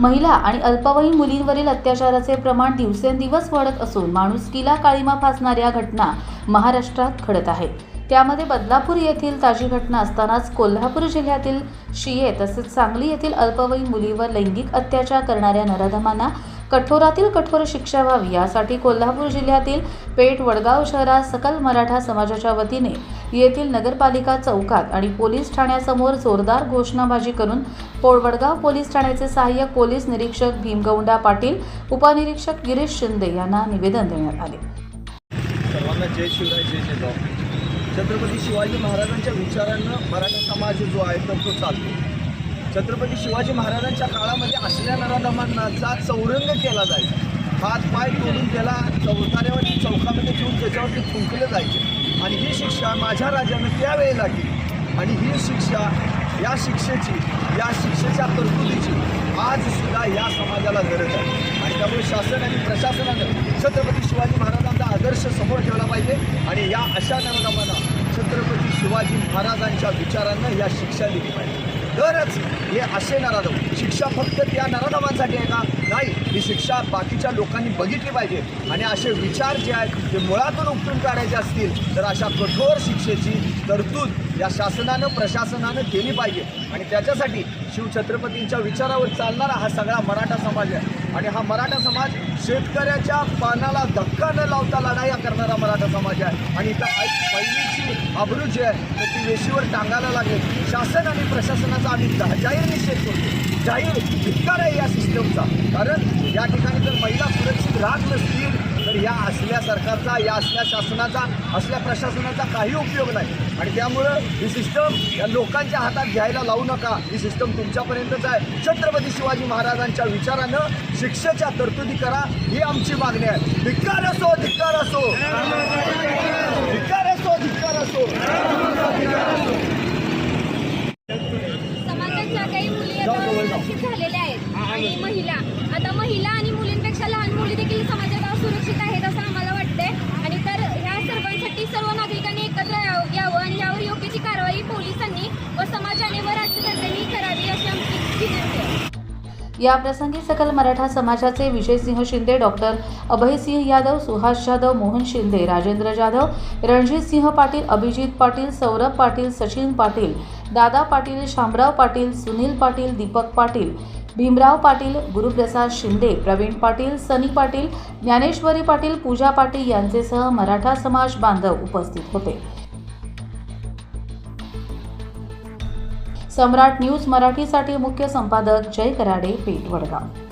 महिला आणि अल्पवयीन मुलींवरील अत्याचाराचे प्रमाण दिवसेंदिवस वाढत असून माणुसकीला काळीमा फासणाऱ्या घटना महाराष्ट्रात घडत आहेत. त्यामध्ये बदलापूर येथील ताजी घटना असतानाच कोल्हापूर जिल्ह्यातील शिये तसेच सांगली येथील अल्पवयीन मुलीवर लैंगिक अत्याचार करणाऱ्या नराधमांना कठोरातील कठोर शिक्षा व्हावी. यासाठी कोल्हापूर जिल्ह्यातील पेठ वडगाव शहरात सकल मराठा समाजाच्या वतीने येथील नगरपालिका चौकात आणि पोलीस ठाण्यासमोर जोरदार घोषणाबाजी करून वडगाव पोलीस ठाण्याचे सहाय्यक पोलीस निरीक्षक भीमगौंडा पाटील उपनिरीक्षक गिरीश शिंदे यांना निवेदन देण्यात आले. सर्वांना जय शिवराय जय छत्रपती शिवाजी महाराजांच्या विचारांना मराठा समाज जो आहे तर तो चालतो. छत्रपती शिवाजी महाराजांच्या काळामध्ये असल्या नराधमांचा चौरंग केला जायचा हात पाय तोडून त्याला चौताऱ्यावर चौकामध्ये ठेवून त्याच्यावरती फुंकलं जायचे. आणि ही शिक्षा माझ्या राजानं त्यावेळेला केली. आणि ही शिक्षा या शिक्षेची या शिक्षेच्या तरतुदीची आज सुद्धा या समाजाला गरज आहे. आणि त्यामुळे शासन आणि प्रशासनानं छत्रपती शिवाजी महाराजांचा आदर्श समोर ठेवला पाहिजे. आणि या अशा नराधमांना छत्रपती शिवाजी महाराजांच्या विचारांना या शिक्षा दिली पाहिजे. तरच हे असे नराधम शिक्षा फक्त त्या नराधमांसाठी आहे का? नाही. ही शिक्षा बाकीच्या लोकांनी बघितली पाहिजे. आणि असे विचार जे आहेत ते मुळातून उपटून काढायचे असतील तर अशा कठोर शिक्षेची तरतूद या शासनानं प्रशासनानं केली पाहिजे. आणि त्याच्यासाठी शिवछत्रपतींच्या विचारावर चालणारा हा सगळा मराठा समाज आहे. आणि हा मराठा समाज शेतकऱ्याच्या पानाला धक्का न लावता लढाया करणारा मराठा समाज आहे. आणि त्या पहिलीची अब्रू जी आहे. तर ती वेशीवर टांगायला लागेल. शासन आणि प्रशासनाचा आम्ही जाहीर निषेध करतो. जाहीर धिक्कार आहे या या असल्या सरकारचा या असल्या शासनाचा असल्या प्रशासनाचा काही उपयोग नाही. आणि त्यामुळं ही सिस्टम या लोकांच्या हातात घ्यायला लावू नका. ही सिस्टम तुमच्यापर्यंतच आहे. छत्रपती शिवाजी महाराजांच्या विचारानं शिक्षेच्या तरतुदी करा. ही आमची मागणी आहे. धिक्कार असो धिक्कार असो. धिक्कार असो धिक्कार असो. समाजाच्या काही मुली झालेल्या आहेत. आणि महिला आता महिला आणि समाजात आहेत असं आम्हाला वाटतंय. आणि तर ह्या सर्वांसाठी सर्व नागरिकांनी एकत्र यावं आणि यावर योग्य ती कारवाई पोलिसांनी व समाजाने व राज्यकर्त्यांनी करावी अशी आमची विनंती आहे. या प्रसंगी सकल मराठा समाजाचे विजयसिंह शिंदे डॉक्टर अभयसिंह यादव सुहास जाधव मोहन शिंदे राजेंद्र जाधव रणजित सिंह पाटील अभिजित पाटील सौरभ पाटील सचिन पाटील दादा पाटील शामराव पाटील सुनील पाटील दीपक पाटील भीमराव पाटील गुरुप्रसाद शिंदे प्रवीण पाटील सनी पाटील ज्ञानेश्वरी पाटील पूजा पाटील यांचेसह मराठा समाज बांधव उपस्थित होते. सम्राट न्यूज मराठीसाठी मुख्य संपादक जय कराडे पेठ वडगाव